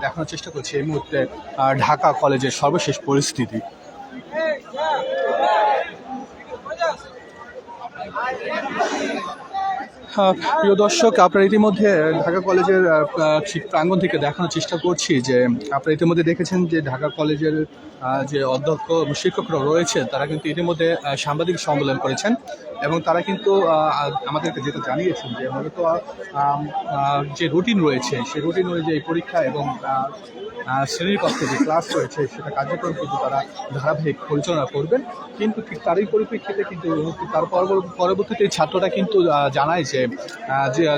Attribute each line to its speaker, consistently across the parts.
Speaker 1: দেখানোর চেষ্টা করছি এই মুহূর্তে ঢাকা কলেজের সর্বশেষ পরিস্থিতি। আহ, প্রিয় দর্শক, আপনারা ইতিমধ্যে ঢাকা কলেজের ঠিক প্রাঙ্গণ থেকে দেখানোর চেষ্টা করছি যে আপনারা ইতিমধ্যে দেখেছেন যে ঢাকা কলেজের যে অধ্যক্ষ শিক্ষকরা রয়েছে তারা কিন্তু ইতিমধ্যে সাংবাদিক সম্মেলন করেছেন এবং তারা কিন্তু আমাদেরকে যেটা জানিয়েছেন যে মূলত যে রুটিন রয়েছে, সেই রুটিন অনুযায়ী পরীক্ষা এবং শ্রেণির কক্ষে যে ক্লাস রয়েছে, সেটা কার্যক্রম কিন্তু তারা ধারাবাহিক পরিচালনা করবেন। কিন্তু ঠিক তারই পরিপ্রেক্ষিতে কিন্তু তার পরবর- পরবর্তীতে ছাত্ররা কিন্তু জানায় যে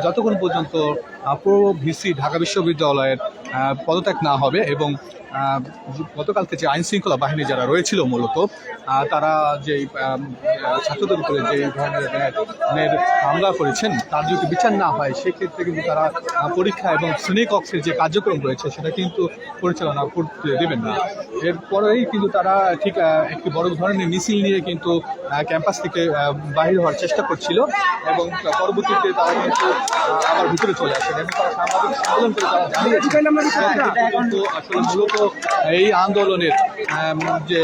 Speaker 1: যতক্ষণ পর্যন্ত পূর্ব পুরো ভিসি ঢাকা বিশ্ববিদ্যালয়ের পদত্যাগ না হবে এবং গতকালকে যে আইন শৃঙ্খলা বাহিনী যারা রয়েছিল মূলত তারা যে ছাত্রদের উপরে যে ধরনের হামলা করেছেন তার যদি বিচার না হয় সেক্ষেত্রে কিন্তু তারা পরীক্ষা এবং শ্রেণীকক্ষের যে কার্যক্রম রয়েছে সেটা কিন্তু পরিচালনা করতে দেবেন না। এরপরেই কিন্তু তারা ঠিক একটি বড় ধরনের মিছিল নিয়ে কিন্তু ক্যাম্পাস থেকে বাহির হওয়ার চেষ্টা করছিল এবং পরবর্তীতে তারা কিন্তু আবার ভিতরে চলে আসেন এবং তারা সাংবাদিক সম্মেলন করে তারা জানিয়েছেন। কিন্তু আসলে মূলত এই আন্দোলনের যে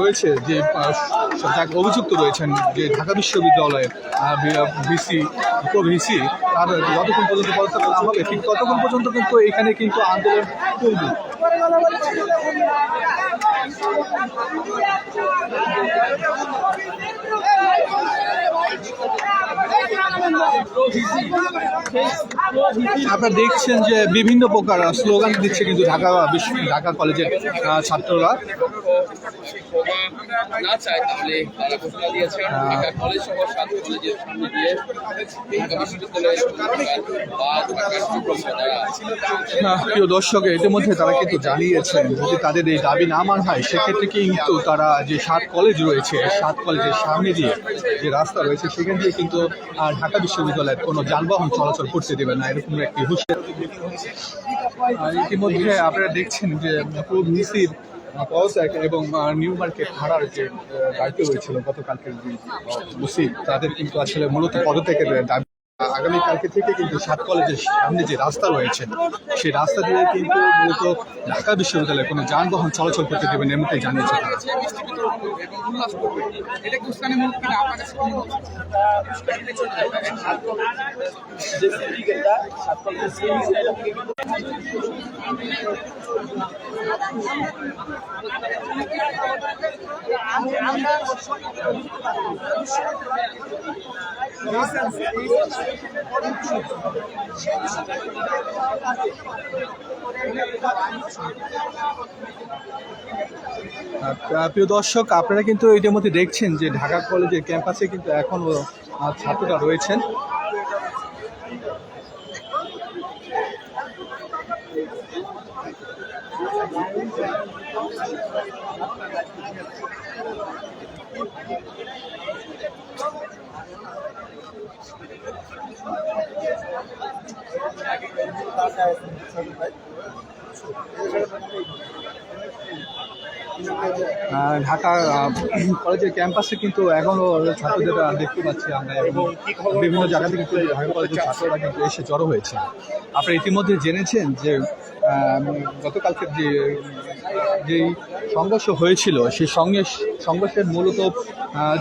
Speaker 1: রয়েছে, যে যাক, অভিযুক্ত রয়েছেন যে ঢাকা বিশ্ববিদ্যালয়ের ভিসি ভিসি তার যতক্ষণ পর্যন্ত পদত্যাগ না হবে? ঠিক ততক্ষণ পর্যন্ত কিন্তু এখানে কিন্তু আন্দোলন চলবে? আপনারা দেখছেন যে বিভিন্ন প্রকার স্লোগান দিচ্ছে কিন্তু ঢাকা বিশ্ব ঢাকা কলেজের ছাত্ররা।
Speaker 2: না চায় তাহলে তারা ঘোষণা দিয়েছেন ঢাকা কলেজ সহ সাত কলেজের সামনে দিয়ে
Speaker 1: প্রিয় দর্শক ইতিমধ্যে তারা কিন্তু জানিয়েছেন যদি তাদের এই দাবি না মান হয় সেক্ষেত্রে কিন্তু তারা যে সাত কলেজ রয়েছে সাত কলেজের সামনে দিয়ে যে রাস্তা রয়েছে সেখান দিয়ে কিন্তু ঢাকা বিশ্ববিদ্যালয়ের কোনো যানবাহন চলাচল করতে দেবে না, এরকম একটি হুঁশিয়ার। ইতিমধ্যে আপনারা দেখছেন যে পুরো মিসির পদত্যাগ এবং নিউ মার্কেট ভাড়ার যে দায়িত্ব হয়েছিল গতকালকের যে তাদের কিন্তু আসলে মূলত পদত্যাগের দাবি আগামীকালকে থেকে কিন্তু সাত কলেজের সামনে যে রাস্তা রয়েছে, সেই রাস্তা দিয়ে কিন্তু মূলত ঢাকা বিশ্ববিদ্যালয়ে কোনো যানবাহন চলাচল করতে দেবেন এমনটি জানিয়েছে তারা। আহ, প্রিয় দর্শক আপনারা কিন্তু ইতিমধ্যে দেখছেন যে ঢাকা কলেজের ক্যাম্পাসে কিন্তু এখনও ছাত্ররা রয়েছেন। ঢাকা কলেজের ক্যাম্পাসে কিন্তু এখনও ছাত্রদের দেখতে পাচ্ছি আমরা। এবং বিভিন্ন জায়গা থেকে কিন্তু ঢাকা কলেজের ছাত্ররা কিন্তু এসে জড়ো হয়েছে। আপনারা ইতিমধ্যে জেনেছেন যে গতকালকের যে, যেই সংঘর্ষ হয়েছিল, সেই সঙ্গে, সংঘর্ষের মূলত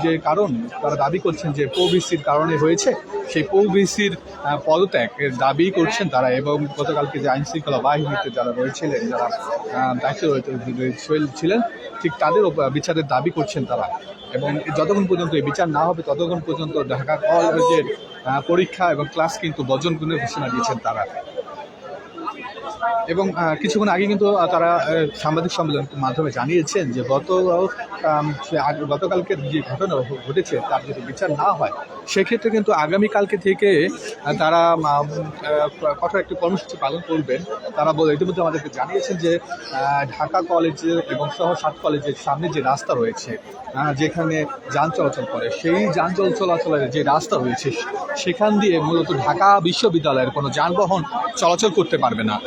Speaker 1: যে কারণ, তারা দাবি করছেন যে পৌবিসির কারণে হয়েছে, সেই পৌবিসির পদত্যাগ এর দাবি করছেন তারা এবং গতকালকে যে আইন শৃঙ্খলা বাহিনীতে যারা রয়েছিলেন, যারা দায়িত্ব ছিলেন, ঠিক তাদের বিচারের দাবি করছেন তারা। এবং যতক্ষণ পর্যন্ত এই বিচার না হবে, ততক্ষণ পর্যন্ত ঢাকা কলেজের পরীক্ষা এবং ক্লাস কিন্তু বর্জন করে ঘোষণা দিয়েছেন তারা। এবং কিছুক্ষণ আগে কিন্তু তারা সাংবাদিক সম্মেলনের মাধ্যমে জানিয়েছেন যে গত গতকালকের যে ঘটনা ঘটেছে, তার যদি বিচার না হয়, সেক্ষেত্রে কিন্তু আগামীকালকে থেকে তারা কঠোর একটি কর্মসূচি পালন করবেন। তারা বলে, ইতিমধ্যে আমাদেরকে জানিয়েছেন যে ঢাকা কলেজের এবং সহ সাত কলেজের সামনে যে রাস্তা রয়েছে যেখানে যান চলাচল করে, সেই যান চল- চলাচলের যে রাস্তা রয়েছে, সেখান দিয়ে মূলত ঢাকা বিশ্ববিদ্যালয়ের কোনো যানবাহন চলাচল করতে পারবে না।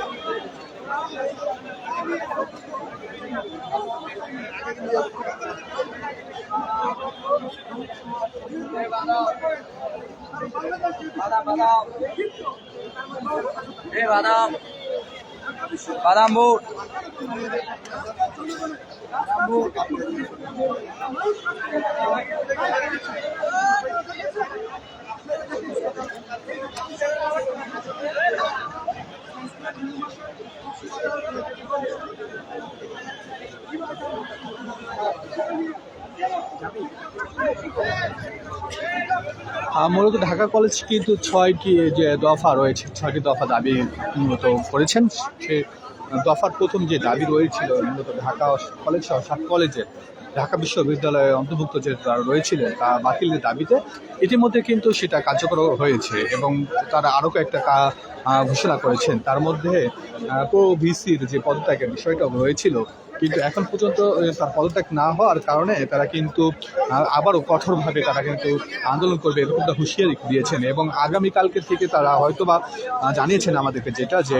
Speaker 2: এ বাদাম।
Speaker 3: বাদাম বুট।
Speaker 1: আহ, মূলত ঢাকা কলেজ কিন্তু ছয়টি যে দফা রয়েছে, ছয়টি দফা দাবি মূলত করেছেন। সে দফার প্রথম যে দাবি রয়েছিল, মূলত ঢাকা কলেজ সহ সাত কলেজে ঢাকা বিশ্ববিদ্যালয়ে অন্তর্ভুক্ত যে তারা রয়েছিল, তা বাতিলের দাবিতে ইতিমধ্যে কিন্তু সেটা কার্যকর হয়েছে এবং তারা আরও কয়েকটা ঘোষণা করেছেন। তার মধ্যে প্রো ভিসির যে পদত্যাগের বিষয়টা রয়েছিল কিন্তু এখন পর্যন্ত তার পদত্যাগ না হওয়ার কারণে তারা কিন্তু আবারও কঠোরভাবে তারা কিন্তু আন্দোলন করবে এরকমটা হুঁশিয়ারি দিয়েছেন। এবং আগামীকালকে থেকে তারা হয়তোবা জানিয়েছেন আমাদেরকে যেটা যে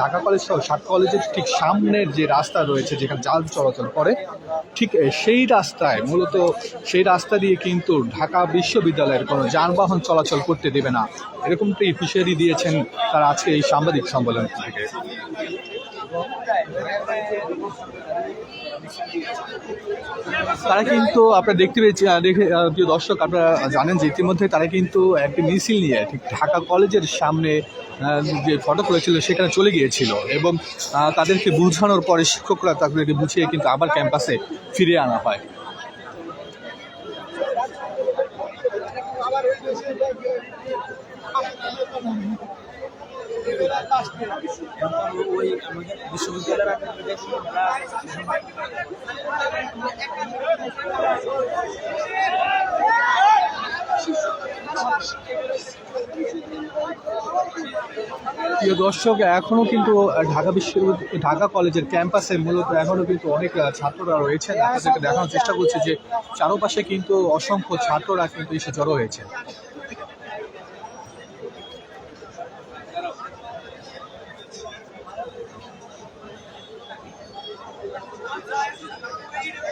Speaker 1: ঢাকা কলেজ সহ সাত কলেজের ঠিক সামনের যে রাস্তা রয়েছে যেখানে জাল চলাচল করে, ঠিক সেই রাস্তায়, মূলত সেই রাস্তা দিয়ে কিন্তু ঢাকা বিশ্ববিদ্যালয়ের কোনো যানবাহন চলাচল করতে দেবে না। এরকমটি হুঁশিয়ারি দিয়েছেন তারা আজকে এই সাংবাদিক সম্মেলন থেকে। তারা কিন্তু আপনারা দেখতে পেয়েছি দেখে প্রিয় দর্শক, আপনারা জানেন যে ইতিমধ্যে তারা কিন্তু একটি মিছিল নিয়ে ঠিক ঢাকা কলেজের সামনে যে ফটো রয়েছিল সেখানে চলে গিয়েছিল এবং তাদেরকে বোঝানোর পরে শিক্ষকরা তাদেরকে বুঝিয়ে কিন্তু আবার ক্যাম্পাসে ফিরে আনা হয়। প্রিয় দর্শক এখনও কিন্তু ঢাকা বিশ্ববিদ্যালয়, ঢাকা কলেজের ক্যাম্পাসে মূলত এখনও কিন্তু অনেক ছাত্ররা আপনাদেরকে দেখানোর চেষ্টা করছি যে চারপাশে কিন্তু অসংখ্য ছাত্ররা কিন্তু এসে জড়ো হয়েছে